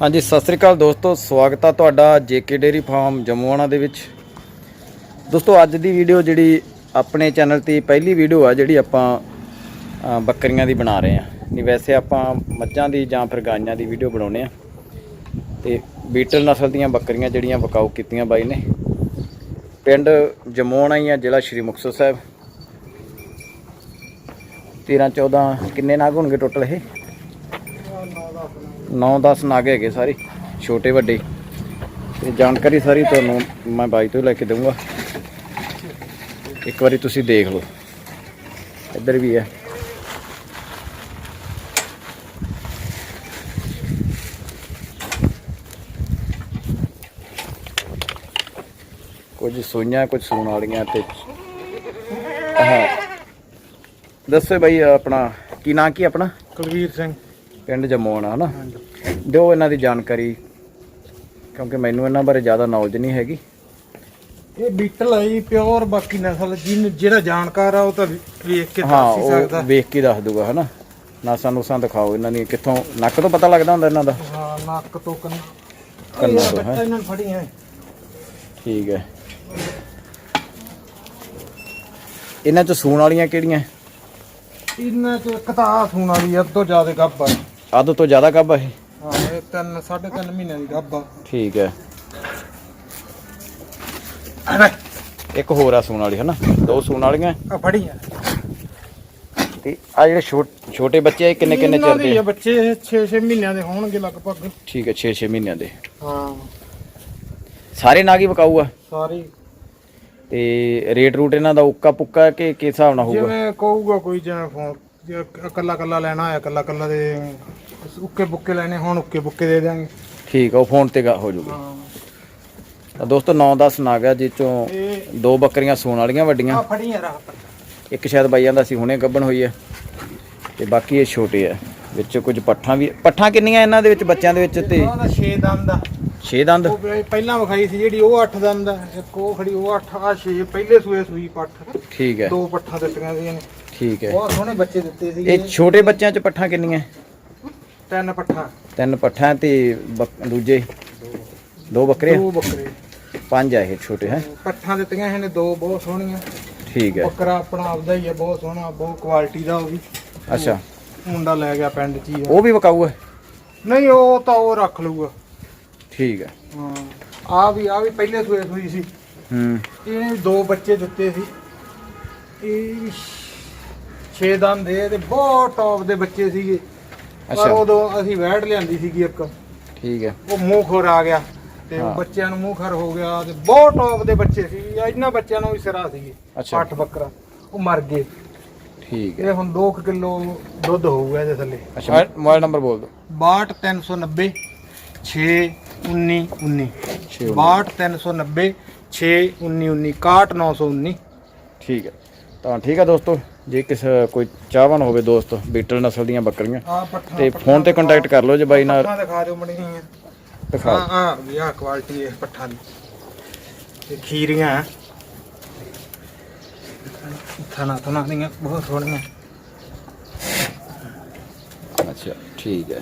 ਹਾਂਜੀ, ਸਤਿ ਸ੍ਰੀ ਅਕਾਲ ਦੋਸਤੋ, ਸਵਾਗਤ ਆ ਤੁਹਾਡਾ ਜੇਕੇ ਡੇਰੀ ਫਾਰਮ ਜੰਮੂਆਣਾ ਦੇ ਵਿੱਚ। ਦੋਸਤੋ, ਅੱਜ ਦੀ ਵੀਡੀਓ ਜਿਹੜੀ ਆਪਣੇ ਚੈਨਲ ਤੇ ਪਹਿਲੀ ਵੀਡੀਓ ਆ, ਜਿਹੜੀ ਆਪਾਂ ਬੱਕਰੀਆਂ ਦੀ ਬਣਾ ਰਹੇ ਆ। ਨਹੀਂ, ਵੈਸੇ ਆਪਾਂ ਮੱਝਾਂ ਦੀ ਜਾਂ ਫਿਰ ਗਾਈਆਂ ਦੀ ਵੀਡੀਓ ਬਣਾਉਨੇ ਆ। ਤੇ ਬੀਟਲ ਨਸਲ ਦੀਆਂ ਬੱਕਰੀਆਂ ਜਿਹੜੀਆਂ ਵਕਾਊ ਕੀਤੀਆਂ ਬਾਈ ਨੇ। ਪਿੰਡ ਜੰਮੂਆਣਾ ਹੀ ਆ, ਜ਼ਿਲ੍ਹਾ ਸ਼੍ਰੀ ਮੁਕਤਸਰ ਸਾਹਿਬ। 13 14 ਕਿੰਨੇ ਨਾਗ ਹੋਣਗੇ ਟੋਟਲ ਇਹ? 9-10 ਨਾਗ ਹੈਗੇ ਸਾਰੇ, ਛੋਟੇ, ਵੱਡੇ। ਤੇ ਜਾਣਕਾਰੀ ਸਾਰੀ ਤੁਹਾਨੂੰ ਮੈਂ ਬਾਈ ਤੋਂ ਲੈ ਕੇ ਦਊਂਗਾ। ਇੱਕ ਵਾਰੀ ਤੁਸੀਂ ਦੇਖ ਲਓ। ਇੱਧਰ ਵੀ ਹੈ। ਕੁਝ ਸੂਈਆਂ, ਕੁਝ ਸੂਣ ਵਾਲੀਆਂ ਤੇ ਹਾਂ ਦੱਸੋ ਬਾਈ, ਆਪਣਾ ਕੀ ਨਾਂ ਕੀ ਆਪਣਾ? ਕੁਲਵੀਰ ਸਿੰਘ। ਪਿੰਡ ਜਮੋਣਾ ਹਨਾ? ਦਿਓ ਇਹਨਾਂ ਦੀ ਜਾਣਕਾਰੀ ਕਿਉਂਕਿ ਮੈਨੂੰ ਇਹਨਾਂ ਬਾਰੇ ਜ਼ਿਆਦਾ ਨੌਲੇਜ ਨਹੀਂ ਹੈਗੀ। ਇਹ ਬੀਟਲ ਹੈ ਪਿਓਰ ਬਾਕੀ ਨਸਲ ਜਿਹਨੂੰ ਜਿਹੜਾ ਜਾਣਕਾਰ ਆ ਉਹ ਤਾਂ ਵੇਖ ਕੇ ਹਾਂ ਦੱਸ ਹੀ ਸਕਦਾ। ਵੇਖ ਕੇ ਦੱਸ ਦੂਗਾ ਹਨਾ? ਨਾਸਾਂ ਨੂਸਾਂ ਦਿਖਾਓ ਇਹਨਾਂ ਦੀ ਕਿੱਥੋਂ ਨੱਕ ਤੋਂ ਪਤਾ ਲੱਗਦਾ ਹੁੰਦਾ ਇਹਨਾਂ ਦਾ? ਹਾਂ ਨੱਕ ਤੋਂ ਕੰਨ। ਕੰਨਾਂ ਤੋਂ, ਹੈਂ। ਇਹਨਾਂ ਨੂੰ ਫੜੀਆਂ ਠੀਕ ਹੈ। ਇਹਨਾਂ ਚ ਸੂਣ ਵਾਲੀਆਂ ਕਿਹੜੀਆਂ? ਇਹਨਾਂ ਚ ਇੱਕ ਤਾਂ ਆ ਸੂਣ ਵਾਲੀ ਅੱਧ ਤੋਂ ਜ਼ਿਆਦਾ ਗੱਭ ਆ। ਅੱਧ ਤੋਂ ਜ਼ਿਆਦਾ ਕੱਬ ਇਹ? ਹਾਂ ਇਹ ਤਿੰਨ ਸਾਢੇ ਤਿੰਨ ਮਹੀਨਿਆਂ ਦੀ ਗੱਭ ਆ। ਠੀਕ ਹੈ। ਇੱਕ ਹੋਰ ਆ ਸੂਣ ਵਾਲੀ ਹਨਾ? ਦੋ ਸੂਣ ਵਾਲੀਆਂ। ਆ ਫੜੀਆਂ। ਤੇ ਆ ਜਿਹੜੇ ਛੋਟ- ਛੋਟੇ ਬੱਚੇ ਆ ਇਹ ਕਿੰਨੇ ਕਿੰਨੇ ਚਿਰ ਦੇ? ਆ ਆ? ਬੱਚੇ 6-6 ਮਹੀਨਿਆਂ ਦੇ ਹੋਣਗੇ ਲਗਭਗ। ਠੀਕ ਹੈ 6-6 ਮਹੀਨਿਆਂ ਦੇ। ਹਾਂ। ਸਾਰੇ ਨਾਗ ਹੀ ਵਿਕਾਊ ਆ? ਸਾਰੀ। ਤੇ ਰੇਟ ਰੂਟ ਇਹਨਾਂ ਦਾ ਉੱਕਾ ਪੁੱਕਾ ਕਿ ਕਿਸ ਹਿਸਾਬ ਨਾਲ ਹੋਊਗਾ? ਜਿਵੇਂ ਕਹੂਗਾ ਕੋਈ ਜਿਵੇਂ ਫੋਨ ਜੇ ਇਕੱਲਾ ਇਕੱਲਾ ਲੈਣਾ ਹੋਇਆ ਇਕੱਲਾ ਇਕੱਲਾ ਦੇ ਉੱਕੇ ਬੁੱਕੇ ਲੈਣੇ ਹੁਣ ਉੱਕੇ ਬੁੱਕੇ ਦੇ ਦਿਆਂਗੇ। ਠੀਕ ਆ ਉਹ ਫੋਨ ਤੇ ਗਾ- ਹੋ ਜਾਊਗਾ ਹਾਂ। ਤਾਂ ਦੋਸਤੋ 9-10 ਨਾਗ ਆ ਜਿਹ ਚੋਂ ਦੋ ਬੱਕਰੀਆਂ ਸੂਣ ਵਾਲੀਆਂ ਵੱਡੀਆਂ। ਆ ਫੜੀਆਂ ਰਾਤ ਇੱਕ ਸ਼ਾਇਦ ਬਾਈਆਂ ਦਾ ਸੀ ਹੁਣੇ ਗੱਭਣ ਹੋਈ ਹੈ ਤੇ ਬਾਕੀ ਇਹ ਛੋਟੇ ਆ। ਵਿੱਚ ਕੁਝ ਪੱਠਾਂ ਵੀ ਪੱਠਾਂ ਕਿੰਨੀਆਂ ਇਹਨਾਂ ਦੇ ਵਿੱਚ ਬੱਚਿਆਂ ਦੇ ਵਿੱਚ ਤੇ? 6 ਦੰਦ ਆ। 6 ਦੰਦ? ਪਹਿਲਾਂ ਵਿਖਾਈ ਸੀ ਜਿਹੜੀ ਉਹ 8 ਦੰਦ ਆ। ਇੱਕ ਉਹ ਖੜੀ ਉਹ 8 ਆ 6 ਪਹਿਲੇ ਸੂਏ ਸੂਈ ਪੱਠ। ਠੀਕ ਹੈ। ਦੋ ਪੱਠਾਂ ਦਿੱਤੀਆਂ ਸੀ ਇਹਨੇ। ਠੀਕ ਹੈ। ਬਹੁਤ ਸੋਹਣੇ ਬੱਚੇ ਦਿੱਤੇ ਸੀ ਇਹ ਛੋਟੇ ਬੱਚਿਆਂ ਚ ਪੱਠਾਂ ਕਿੰਨੀਆਂ? ਤਿੰਨ ਪੱਠਾਂ। ਤਿੰਨ ਪੱਠਾਂ ਤੇ ਬੱਕ- ਦੂਜੇ? ਦੋ ਬੱਕਰੇ ਦੋ ਬੱਕਰੇ। ਪੰਜ ਆ ਇਹ ਛੋਟੇ ਹੈ? ਪੱਠਾਂ ਦਿੱਤੀਆਂ ਇਹਨੇ ਦੋ ਬਹੁਤ ਸੋਹਣੀਆਂ। ਠੀਕ ਹੈ। ਬੱਕਰਾ ਆਪਣਾ ਆਪਦਾ ਹੀ ਆ ਬਹੁਤ ਸੋਹਣਾ ਬਹੁਤ ਕੁਆਲਿਟੀ ਦਾ ਉਹ ਵੀ। ਅੱਛਾ। ਮੁੰਡਾ ਲੈ ਗਿਆ ਪਿੰਡ ਚ ਹੀ ਆ। ਉਹ ਵੀ ਵਿਕਾਊ ਹੈ ਨਹੀਂ ਉਹ ਤਾਂ ਉਹ ਰੱਖ ਲਊਗਾ। ਠੀਕ ਹੈ। ਹਾਂ। ਆ ਵੀ ਆ ਵੀ ਪਹਿਲੇ ਸੂਏ ਸੂਈ ਸੀ। ਹੂੰ। ਇਹਨੇ ਵੀ ਦੋ ਬੱਚੇ ਦਿੱਤੇ ਸੀ। ਇਹ 6 ਦੰਦ ਦੇ ਤੇ ਬਹੁਤ ਟੌਪ ਦੇ ਬੱਚੇ ਸੀਗੇ। ਪਰ ਅੱਛਾ। ਉਦੋਂ ਅਸੀਂ ਵੈੜ ਲਿਆਂਦੀ ਸੀਗੀ ਇੱਕ। ਠੀਕ ਹੈ। ਉਹ ਮੂੰਹ ਖੋਰ ਆ ਗਿਆ ਤੇ ਉਹ ਹਾਂ। ਬੱਚਿਆਂ ਨੂੰ ਮੂੰਹ ਖਰ ਹੋ ਗਿਆ ਤੇ ਬਹੁਤ ਟੌਪ ਦੇ ਬੱਚੇ ਸੀ। ਇਹਨਾਂ ਬੱਚਿਆਂ ਨੂੰ ਵੀ ਸਿਰਾ ਸੀਗੇ। ਅੱਛਾ। ਅੱਠ ਬੱਕਰਾ। ਉਹ ਮਰ ਗਏ। ਠੀਕ ਹੈ। ਇਹ ਹੁਣ 2 ਕਿਲੋ ਦੁੱਧ ਹੋਊਗਾ ਇਹਦੇ ਥੱਲੇ। ਅੱਛਾ ਮੋਬਾਈਲ ਨੰਬਰ ਬੋਲ ਦਿਓ। 62390 61919 ਛੇ ਉੱਨੀ। 62390 61919 61919 ਠੀਕ ਹੈ। ਤਾਂ ਠੀਕ ਹੈ ਦੋਸਤੋ। ਜੇ ਕਿਸ ਕੋਈ ਚਾਹਵਾਨ ਹੋਵੇ ਦੋਸਤ ਬੀਟਲ ਨਸਲ ਦੀਆਂ ਬੱਕਰੀਆਂ ਪੱਠਾ ਤੇ ਫੋਨ ਤੇ ਕੰਟੈਕਟ ਕਰ ਲਓ ਜੇ ਬਾਈ ਨਾਲ। ਪੱਠਾ ਦਿਖਾ ਦਿਓ ਮਣੀ ਆ ਦਿਖਾ ਆ ਆ ਕੁਆਲਿਟੀ ਹੈ ਪੱਠਾ ਦੀ। ਤੇ ਖੀਰੀਆਂ ਥਣਾ ਥਣਾ ਦੀਆਂ ਬਹੁਤ ਸੋਹਣੀਆਂ। ਅੱਛਾ ਠੀਕ ਹੈ।